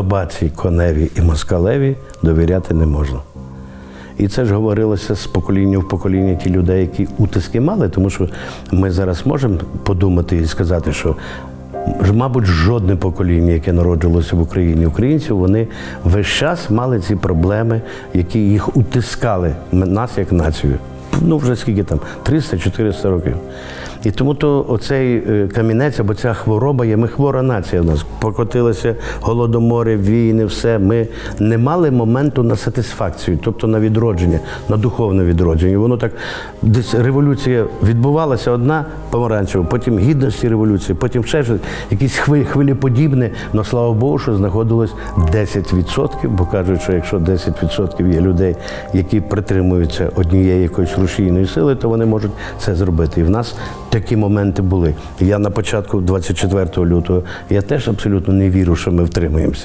собаці, коневі і москалеві довіряти не можна. І це ж говорилося з покоління в покоління ті людей, які утиски мали, тому що ми зараз можемо подумати і сказати, що мабуть, жодне покоління, яке народжилося в Україні, українців, вони весь час мали ці проблеми, які їх утискали нас як націю. Ну, вже скільки там, 300-400 років. І тому то оцей е, камінець або ця хвороба є, ми хвора нація в нас. Покотилися голодомори, війни, все. Ми не мали моменту на сатисфакцію, тобто на відродження, на духовне відродження. Воно так десь революція відбувалася одна помаранчева, потім гідності революції, потім ще щось, якісь хвилі, хвилеподібне. але слава Богу, що знаходилось 10%, бо кажуть, що якщо 10% є людей, які притримуються однієї якоїсь рушійної сили, то вони можуть це зробити. І в нас такі моменти були. Я на початку 24 лютого я теж абсолютно не вірю, що ми втримаємося.